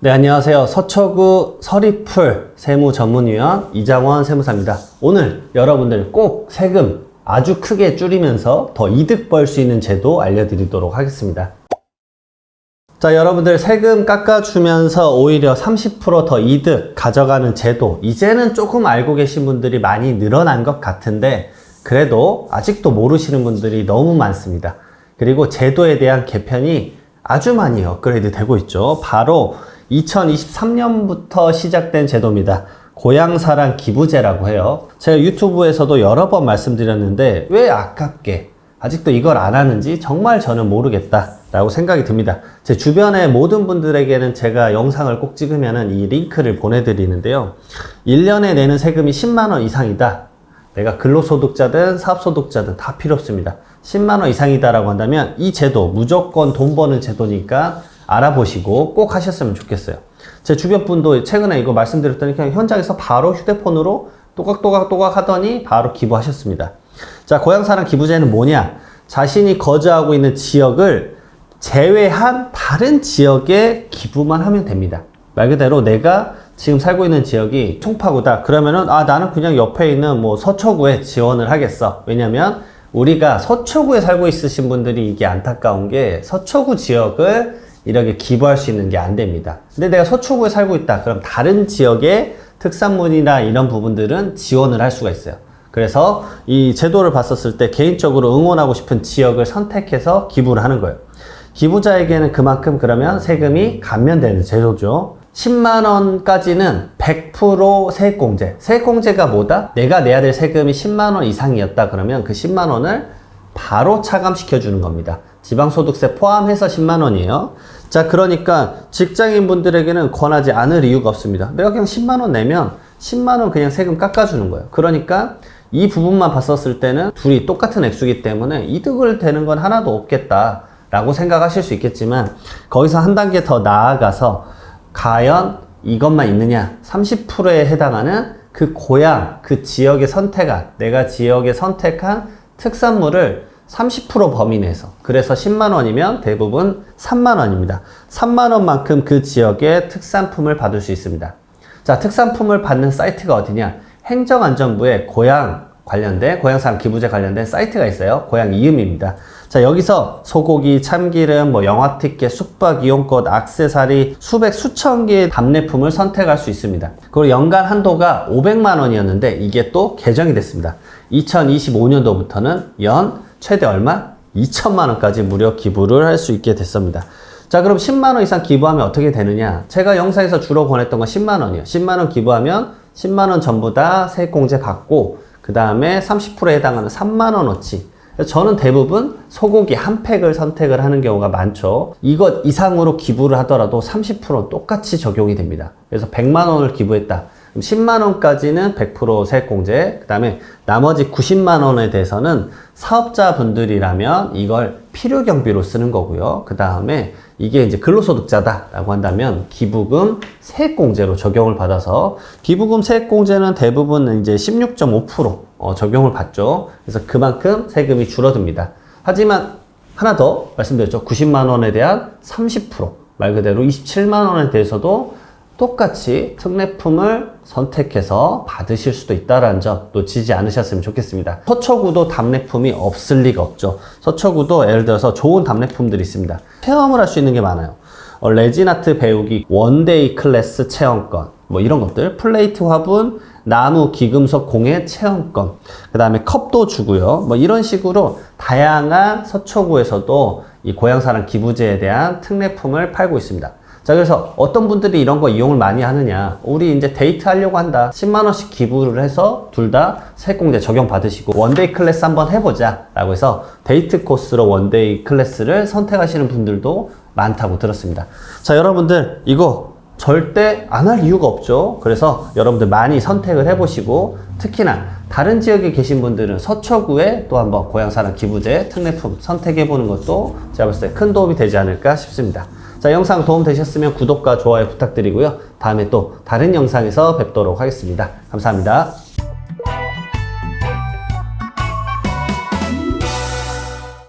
네, 안녕하세요. 서초구 서리풀 세무 전문위원 이장원 세무사입니다. 오늘 여러분들 꼭 세금 아주 크게 줄이면서 더 이득 벌 수 있는 제도 알려드리도록 하겠습니다. 자, 여러분들 세금 깎아주면서 오히려 30%더 이득 가져가는 제도. 이제는 조금 알고 계신 분들이 많이 늘어난 것 같은데, 그래도 아직도 모르시는 분들이 너무 많습니다. 그리고 제도에 대한 개편이 아주 많이 업그레이드 되고 있죠. 바로 2023년부터 시작된 제도입니다. 고향사랑 기부제라고 해요. 제가 유튜브에서도 여러 번 말씀드렸는데, 왜 아깝게 아직도 이걸 안 하는지 정말 저는 모르겠다. 라고 생각이 듭니다. 제 주변의 모든 분들에게는 제가 영상을 꼭 찍으면 이 링크를 보내드리는데요. 1년에 내는 세금이 10만원 이상이다. 내가 근로소득자든 사업소득자든 다 필요 없습니다. 10만원 이상이다라고 한다면 이 제도 무조건 돈 버는 제도니까 알아보시고 꼭 하셨으면 좋겠어요. 제 주변 분도 최근에 이거 말씀드렸더니 그냥 현장에서 바로 휴대폰으로 또각또각또각 하더니 바로 기부하셨습니다. 자, 고향사랑 기부제는 뭐냐? 자신이 거주하고 있는 지역을 제외한 다른 지역에 기부만 하면 됩니다. 말 그대로 내가 지금 살고 있는 지역이 총파구다. 그러면은, 아, 나는 그냥 옆에 있는 뭐 서초구에 지원을 하겠어. 왜냐면 우리가 서초구에 살고 있으신 분들이 이게 안타까운 게 서초구 지역을 이렇게 기부할 수 있는 게 안 됩니다. 근데 내가 서초구에 살고 있다. 그럼 다른 지역의 특산물이나 이런 부분들은 지원을 할 수가 있어요. 그래서 이 제도를 봤었을 때 개인적으로 응원하고 싶은 지역을 선택해서 기부를 하는 거예요. 기부자에게는 그만큼 그러면 세금이 감면되는 제도죠. 10만 원까지는 100% 세액공제. 세액공제가 뭐다? 내가 내야 될 세금이 10만 원 이상이었다 그러면 그 10만 원을 바로 차감시켜 주는 겁니다. 지방소득세 포함해서 10만 원이에요. 자, 그러니까 직장인 분들에게는 권하지 않을 이유가 없습니다. 내가 그냥 10만 원 내면 10만 원 그냥 세금 깎아주는 거예요. 그러니까 이 부분만 봤었을 때는 둘이 똑같은 액수기 때문에 이득을 되는 건 하나도 없겠다. 라고 생각하실 수 있겠지만 거기서 한 단계 더 나아가서 과연 이것만 있느냐 30%에 해당하는 그 고향 그 지역에 선택한 내가 지역에 선택한 특산물을 30% 범위 내에서. 그래서 10만 원이면 대부분 3만 원입니다. 3만 원만큼 그 지역의 특산품을 받을 수 있습니다. 자 특산품을 받는 사이트가 어디냐? 행정안전부의 고향 관련된 고향사랑 기부제 관련된 사이트가 있어요. 고향 이음입니다. 자 여기서 소고기, 참기름, 뭐 영화 티켓, 숙박 이용권, 악세사리 수백 수천 개의 답례품을 선택할 수 있습니다. 그리고 연간 한도가 500만 원이었는데 이게 또 개정이 됐습니다. 2025년도부터는 연 최대 얼마? 2천만 원까지 무료 기부를 할 수 있게 됐습니다. 자 그럼 10만 원 이상 기부하면 어떻게 되느냐? 제가 영상에서 주로 권했던 건 10만 원이에요. 10만 원 기부하면 10만 원 전부 다 세액공제 받고 그 다음에 30%에 해당하는 3만 원어치 저는 대부분 소고기 한 팩을 선택을 하는 경우가 많죠. 이것 이상으로 기부를 하더라도 30% 똑같이 적용이 됩니다. 그래서 100만 원을 기부했다. 그럼 10만 원까지는 100% 세액공제, 그 다음에 나머지 90만 원에 대해서는 사업자분들이라면 이걸 필요 경비로 쓰는 거고요. 그 다음에 이게 이제 근로소득자다라고 한다면 기부금 세액공제로 적용을 받아서 기부금 세액공제는 대부분 이제 16.5% 어, 적용을 받죠. 그래서 그만큼 세금이 줄어듭니다. 하지만 하나 더 말씀드렸죠. 90만 원에 대한 30%말 그대로 27만 원에 대해서도 똑같이 특례품을 선택해서 받으실 수도 있다는 점 놓치지 않으셨으면 좋겠습니다. 서초구도 답례품이 없을 리가 없죠. 서초구도 예를 들어서 좋은 답례품들이 있습니다. 체험을 할 수 있는 게 많아요. 어, 레진아트 배우기 원데이 클래스 체험권 뭐 이런 것들 플레이트 화분 나무 기금속 공예 체험권 그 다음에 컵도 주고요 뭐 이런 식으로 다양한 서초구에서도 이 고향사랑 기부제에 대한 특례품을 팔고 있습니다 자 그래서 어떤 분들이 이런 거 이용을 많이 하느냐. 우리 이제 데이트 하려고 한다. 10만원씩 기부를 해서 둘 다 세액공제 적용 받으시고 원데이 클래스 한번 해보자 라고 해서 데이트 코스로 원데이 클래스를 선택하시는 분들도 많다고 들었습니다. 자 여러분들 이거 절대 안 할 이유가 없죠. 그래서 여러분들 많이 선택을 해보시고 특히나 다른 지역에 계신 분들은 서초구에 또 한번 고향사랑 기부제 특례품 선택해보는 것도 제가 봤을 때 큰 도움이 되지 않을까 싶습니다 자, 영상 도움 되셨으면 구독과 좋아요 부탁드리고요. 다음에 또 다른 영상에서 뵙도록 하겠습니다. 감사합니다.